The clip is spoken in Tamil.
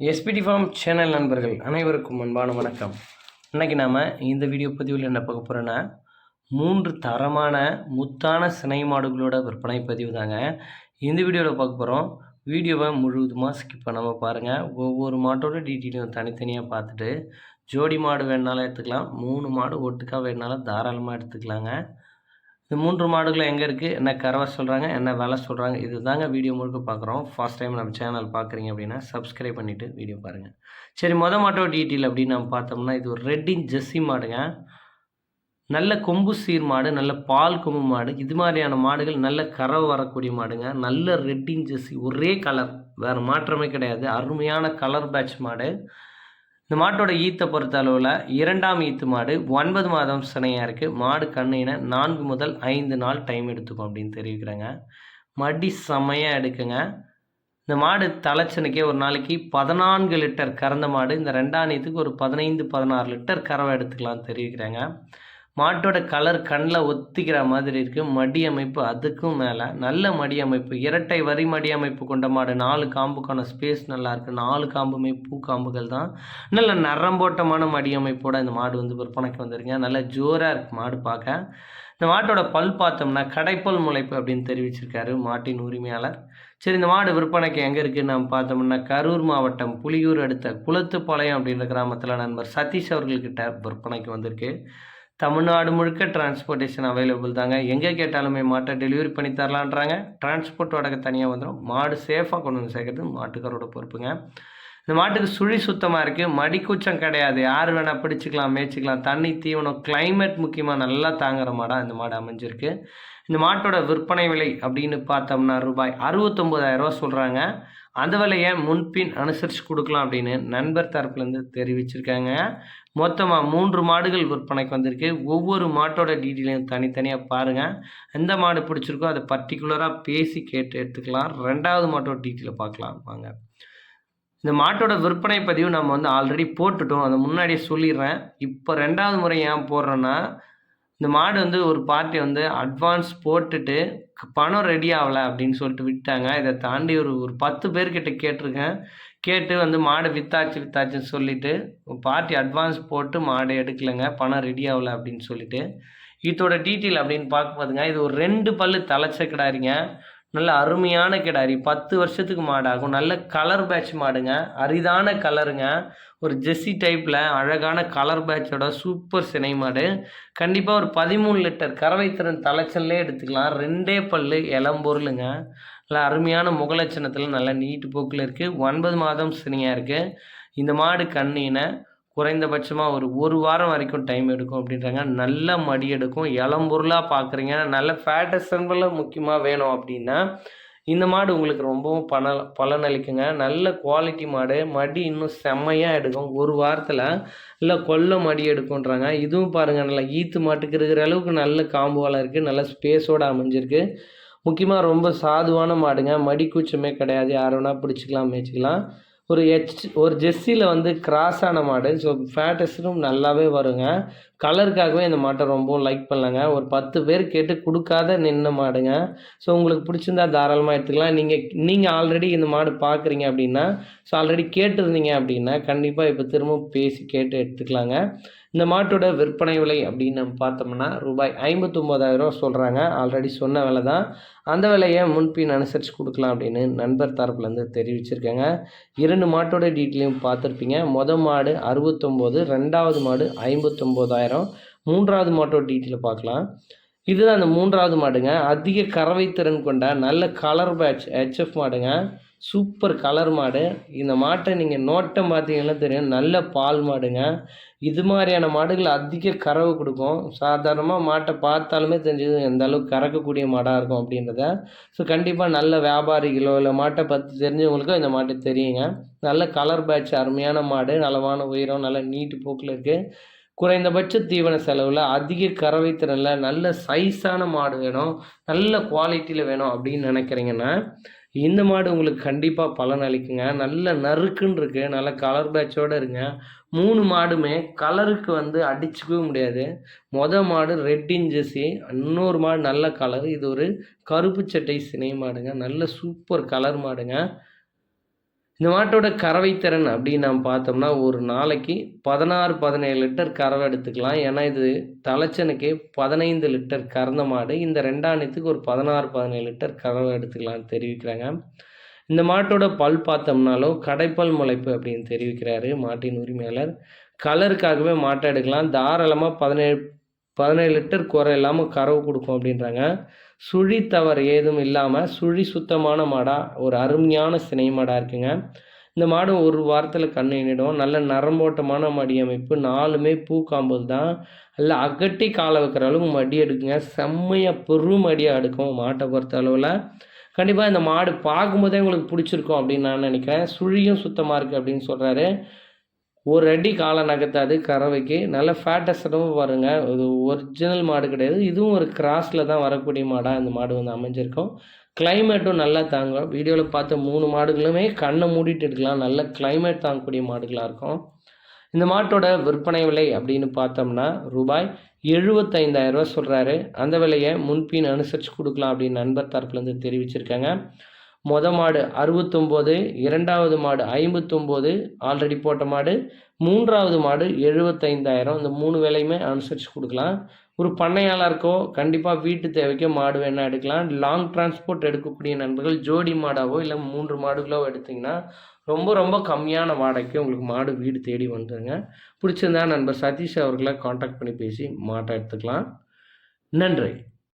எஸ்பிடி ஃபார்ம் சேனல் நண்பர்கள் அனைவருக்கும் அன்பான வணக்கம். இன்றைக்கி நாம் இந்த வீடியோ பதிவில் என்ன பார்க்க போகிறோன்னா மூன்று தரமான முத்தான சினை மாடுகளோட விற்பனை பதிவு தாங்க. இந்த வீடியோவில் பார்க்க போகிறோம் வீடியோவை முழுவதுமாக ஸ்கிப் பண்ணாமல் பாருங்கள் ஒவ்வொரு மாட்டோட டீட்டெயிலும் தனித்தனியாக பார்த்துட்டு ஜோடி மாடு வேணுனாலும் எடுத்துக்கலாம். மூணு மாடு ஒட்டுக்காக வேணுனாலும் தாராளமாக எடுத்துக்கலாங்க. இந்த மூன்று மாடுகளும் எங்கே இருக்குது என்ன கறவை சொல்கிறாங்க என்ன விலை சொல்கிறாங்க இது தாங்க வீடியோ முழுக்க பார்க்குறோம் ஃபர்ஸ்ட் டைம் நம்ம சேனல் பார்க்குறீங்க அப்படின்னா சப்ஸ்கிரைப் பண்ணிவிட்டு வீடியோ பாருங்கள் சரி மொதல் மாட்டோட டீட்டெயில் அப்படின்னு நம்ம பார்த்தோம்னா இது ஒரு ரெட்டின் ஜெஸ்ஸி மாடுங்க. நல்ல கொம்பு சீர் மாடு நல்ல பால் கொம்பு மாடு. இது மாதிரியான மாடுகள் நல்ல கறவை வரக்கூடிய மாடுங்க. நல்ல ரெட்டின் ஜெஸ்ஸி ஒரே கலர் வேறு மாற்றமே கிடையாது. அருமையான கலர் பேட்ச் மாடு. இந்த மாட்டோட ஈத்தை பொறுத்த அளவில் இரண்டாம் ஈத்து மாடு ஒன்பது மாதம் சினையாக இருக்குது மாடு கண்ணின நான்கு முதல் ஐந்து நாள் டைம் எடுத்துக்கும் அப்படின்னு தெரிவிக்கிறாங்க. மடி செமையாக எடுக்குங்க. இந்த மாடு தலைச்சனுக்கே ஒரு நாளைக்கு பதினான்கு லிட்டர் கறந்த மாடு. இந்த ரெண்டாம் ஈத்துக்கு ஒரு பதினைந்து பதினாறு லிட்டர் கறவை எடுத்துக்கலாம்னு தெரிவிக்கிறாங்க. மாட்டோட கலர் கண்ணில் ஒத்திக்கிற மாதிரி இருக்குது மடி அமைப்பு அதுக்கும் மேலே. நல்ல மடி அமைப்பு. இரட்டை வரி மடி அமைப்பு கொண்ட மாடு. நாலு காம்புக்கான ஸ்பேஸ் நல்லா இருக்குது நாலு காம்புமே பூ காம்புகள் தான். நல்ல நரம்போட்டமான மடி அமைப்போட இந்த மாடு வந்து விற்பனைக்கு வந்துருங்க நல்ல ஜோராக இருக்குது மாடு பார்க்க. இந்த மாட்டோட பல் பார்த்தோம்னா கடைப்பல் முளைப்பு அப்படின்னு தெரிவிச்சிருக்காரு மாட்டின் உரிமையாளர். சரி இந்த மாடு விற்பனைக்கு எங்கே இருக்குன்னு நம்ம பார்த்தோம்னா கரூர் மாவட்டம் புலியூர் அடுத்த குளத்துப்பாளையம் அப்படின்ற கிராமத்தில் நண்பர் சதீஷ் அவர்கள்கிட்ட விற்பனைக்கு வந்திருக்கு. தமிழ்நாடு முழுக்க டிரான்ஸ்போர்ட்டேஷன் அவைலபிள் தாங்க. எங்கே கேட்டாலுமே மாட்டை டெலிவரி பண்ணி தரலான்றாங்க. டிரான்ஸ்போர்ட் வாடகை தனியாக வந்துடும் மாடு சேஃபாக கொண்டு வந்து சேர்க்கறது மாட்டுக்காரோட பொறுப்புங்க. இந்த மாட்டுக்கு சுழி சுத்தமாக இருக்குது மடிக்கூச்சம் கிடையாது. யார் வேணால் பிடிச்சிக்கலாம் மேய்ச்சிக்கலாம். தண்ணி தீவனம் கிளைமேட் முக்கியமாக நல்லா தாங்குற மாடாக இந்த மாடு அமைஞ்சிருக்கு. இந்த மாட்டோட விற்பனை விலை அப்படின்னு பார்த்தோம்னா ரூபாய் அறுபத்தொம்போதாயிரரூவா சொல்கிறாங்க அந்த வேலையை முன்பின் அனுசரித்து கொடுக்கலாம் அப்படின்னு நண்பர் தரப்புலேருந்து தெரிவிச்சிருக்காங்க. மொத்தமாக மூன்று மாடுகள் விற்பனைக்கு வந்திருக்கு. ஒவ்வொரு மாட்டோட டீட்டெயிலையும் தனித்தனியாக பாருங்கள் எந்த மாடு பிடிச்சிருக்கோ அதை பர்டிகுலராக பேசி கேட்டு எடுத்துக்கலாம். ரெண்டாவது மாட்டோட டீட்டெயிலை பார்க்கலாம். வாங்க. இந்த மாட்டோட விற்பனை பதிவு நம்ம வந்து ஆல்ரெடி போட்டுட்டோம். அதை முன்னாடியே சொல்லிடுறேன். இப்போ ரெண்டாவது முறை ஏன் போடுறோன்னா இந்த மாடு வந்து ஒரு பார்ட்டி வந்து அட்வான்ஸ் போட்டுட்டு பணம் ரெடி ஆகலை அப்படின்னு சொல்லிட்டு விட்டாங்க இதை தாண்டி ஒரு ஒரு பத்து பேர்கிட்ட கேட்டிருக்கேன். கேட்டு வந்து மாடு வித்தாச்சு வித்தாச்சுன்னு சொல்லிட்டு பார்ட்டி அட்வான்ஸ் போட்டு மாடு எடுக்கலைங்க பணம் ரெடி ஆகலை அப்படின்னு சொல்லிட்டு. இதோட டீட்டெயில் அப்படின்னு பார்க்க பார்த்துங்க இது ஒரு ரெண்டு பல்லு தலைச்சக்கிடாருங்க. நல்ல அருமையான கிடாரி பத்து வருஷத்துக்கு மாடாகும். நல்ல கலர் பேட்ச் மாடுங்க. அரிதான கலருங்க ஒரு ஜெஸ்ஸி டைப்பில் அழகான கலர் பேட்சோட சூப்பர் சினை மாடு. கண்டிப்பாக ஒரு பதிமூணு லிட்டர் கறவை திறன் தலைச்சல்லே எடுத்துக்கலாம். ரெண்டே பல்லு இளம்பொருளுங்க நல்ல அருமையான முகலட்சணத்தில் நல்ல நீட்டு போக்கில் இருக்குது ஒன்பது மாதம் சினியாக இருக்குது இந்த மாடு கண்ணினை குறைந்தபட்சமாக ஒரு ஒரு வாரம் வரைக்கும் டைம் எடுக்கும் அப்படின்றாங்க. நல்ல மடி எடுக்கும். இளம்பொருளாக பார்க்குறீங்க நல்ல ஃபேட் அசம்பிள் முக்கியமாக வேணும் அப்படின்னா இந்த மாடு உங்களுக்கு ரொம்பவும் பண பலனளிக்குங்க. நல்ல குவாலிட்டி மாடு. மடி இன்னும் செம்மையாக எடுக்கும். ஒரு வாரத்தில் இல்லை கொல்ல மடி எடுக்குன்றாங்க இதுவும் பாருங்கள் நல்லா ஈத்து மாட்டுக்கு இருக்கிற அளவுக்கு நல்ல காம்புவால் இருக்குது நல்ல ஸ்பேஸோடு அமைஞ்சிருக்கு. முக்கியமாக ரொம்ப சாதுவான மாடுங்க. மடி கூச்சமே கிடையாது. யார் வேணால் பிடிச்சிக்கலாம் மேய்ச்சிக்கலாம். ஒரு எச் ஒரு ஜெர்சியில் வந்து கிராஸ் ஆன மாடு ஸோ ஃபேட்டஸும் நல்லாவே வருங்க. கலருக்காகவே இந்த மாட்டை ரொம்ப லைக் பண்ணலாங்க. ஒரு பத்து பேர் கேட்டு கொடுக்காத நின்று மாடுங்க. ஸோ உங்களுக்கு பிடிச்சிருந்தா தாராளமாக எடுத்துக்கலாம். நீங்கள் நீங்கள் ஆல்ரெடி இந்த மாடு பார்க்குறீங்க அப்படின்னா ஸோ ஆல்ரெடி கேட்டிருந்தீங்க அப்படின்னா கண்டிப்பாக இப்போ திரும்ப பேசி கேட்டு எடுத்துக்கலாங்க. இந்த மாட்டோட விற்பனை விலை அப்படின்னு நம்ம பார்த்தோம்னா ரூபாய் ஐம்பத்தொம்போதாயிரரூவா சொல்கிறாங்க ஆல்ரெடி சொன்ன விலை தான். அந்த விலையை முன்பின் அனுசரித்து கொடுக்கலாம் அப்படின்னு நண்பர் தரப்புலேருந்து தெரிவிச்சிருக்காங்க. இரண்டு மாட்டோட டீட்டெயிலையும் பார்த்துருப்பீங்க. மொதல் மாடு அறுபத்தொம்போது ரெண்டாவது மாடு ஐம்பத்தொம்போதாயிரம். மூன்றாவது மாட்டோட டீட்டெயில் பார்க்கலாம். இதுதான் அந்த மூன்றாவது மாடுங்க. அதிக கறவை திறன் கொண்ட நல்ல கலர் பேட்ச் ஹெச்எஃப் மாடுங்க. சூப்பர் கலர் மாடு. இந்த மாட்டை நீங்கள் நோட்டம் பார்த்தீங்கன்னா தெரியும். நல்ல பால் மாடுங்க. இது மாதிரியான மாடுகள் அதிக கறவை கொடுக்கும். சாதாரணமாக மாட்டை பார்த்தாலுமே தெரிஞ்சது எந்த அளவுக்கு கறக்கக்கூடிய மாடாக இருக்கும் அப்படின்றத. ஸோ கண்டிப்பாக நல்ல வியாபாரிகளோ இல்லை மாட்டை பற்றி தெரிஞ்சவங்களுக்கோ இந்த மாட்டு தெரியுங்க. நல்ல கலர் பேட்ச் அருமையான மாடு. நலமான உயரம் நல்ல நீட்டு போக்கில் இருக்குது குறைந்தபட்ச தீவன செலவில் அதிக கறவை திறனில் நல்ல சைஸான மாடு வேணும் நல்ல குவாலிட்டியில் வேணும் அப்படின்னு நினைக்கிறீங்கன்னா இந்த மாடு உங்களுக்கு கண்டிப்பாக பலன் அளிக்குங்க. நல்ல நறுக்குன்னு இருக்கு. நல்ல கலர் பேட்சோடு இருங்க. மூணு மாடுமே கலருக்கு வந்து அடிச்சுக்கவே முடியாது. மொத மாடு ரெட் இன்ஜெஸி இன்னொரு மாடு நல்ல கலர் இது ஒரு கருப்பு சட்டை சினை மாடுங்க. நல்ல சூப்பர் கலர் மாடுங்க. இந்த மாட்டோட கறவை திறன் அப்படின்னு நம்ம பார்த்தோம்னா ஒரு நாளைக்கு பதினாறு பதினேழு லிட்டர் கறவை எடுத்துக்கலாம். ஏன்னா இது தலைச்சனுக்கே பதினைந்து லிட்டர் கறந்த மாடு. இந்த ரெண்டாயிரத்துக்கு ஒரு பதினாறு பதினேழு லிட்டர் கறவை எடுத்துக்கலாம்னு தெரிவிக்கிறாங்க. இந்த மாட்டோட பல் பார்த்தோம்னாலும் கடைப்பல் முளைப்பு அப்படின்னு தெரிவிக்கிறாரு மாட்டின் உரிமையாளர். கலருக்காகவே மாட்டை எடுக்கலாம். தாராளமாக பதினேழு பதினேழு லிட்டர் குறை இல்லாமல் கறவு கொடுக்கும் அப்படின்றாங்க. சுழி தவறு ஏதும் இல்லாமல் சுழி சுத்தமான மாடாக ஒரு அருமையான சினை மாடாக இருக்குங்க. இந்த மாடு ஒரு வாரத்தில் கண்ணிடும் நல்ல நரம்போட்டமான மடி அமைப்பு. நாலுமே பூக்காம்பது தான். நல்ல அகட்டி காலை வைக்கிற அளவுக்கு மடி எடுக்குங்க. செம்மையாக பெரும் மடியாக எடுக்கும் மாட்டை பொறுத்த அளவில். கண்டிப்பாக இந்த மாடு பார்க்கும்போதே உங்களுக்கு பிடிச்சிருக்கும் அப்படின்னு நான் நினைக்கிறேன். சுழியும் சுத்தமாக இருக்குது அப்படின்னு சொல்கிறாரு ஒரு அடி காலை நகர்த்தாது கறவைக்கு. நல்ல ஃபேட்டஸ்டவும் பாருங்க. இது ஒரிஜினல் மாடு கிடையாது. இதுவும் ஒரு கிராஸில் தான் வரக்கூடிய மாடாக இந்த மாடு வந்து அமைஞ்சிருக்கும். கிளைமேட்டும் நல்லா தாங்கும். வீடியோவில் பார்த்த மூணு மாடுகளுமே கண்ணை மூடிட்டு எடுக்கலாம் நல்ல கிளைமேட் தாங்கக்கூடிய மாடுகளாக இருக்கும். இந்த மாட்டோட விற்பனை விலை அப்படின்னு பார்த்தோம்னா ரூபாய் எழுபத்தைந்தாயிரரூவா சொல்கிறாரு அந்த விலையை முன்பின் அனுசரித்து கொடுக்கலாம் அப்படின்னு நண்பர் தரப்புலேருந்து தெரிவிச்சிருக்காங்க. மொத மாடு அறுபத்தொம்போது இரண்டாவது மாடு ஐம்பத்தொம்போது ஆல்ரெடி போட்ட மாடு மூன்றாவது மாடு எழுபத்தைந்தாயிரம் இந்த மூணு வேலையுமே அனுசரித்து கொடுக்கலாம். ஒரு பண்ணையாளருக்கோ கண்டிப்பாக வீட்டு தேவைக்கோ மாடு வேணால் எடுக்கலாம். லாங் டிரான்ஸ்போர்ட் எடுக்கக்கூடிய நண்பர்கள் ஜோடி மாடாவோ இல்லை மூன்று மாடுகளோ எடுத்திங்கன்னா ரொம்ப ரொம்ப கம்மியான வாடகைக்கு உங்களுக்கு மாடு வீடு தேடி வந்துடுங்க பிடிச்சிருந்தா நண்பர் சதீஷ் அவர்களை காண்டாக்ட் பண்ணி பேசி மாட்டை எடுத்துக்கலாம். நன்றி.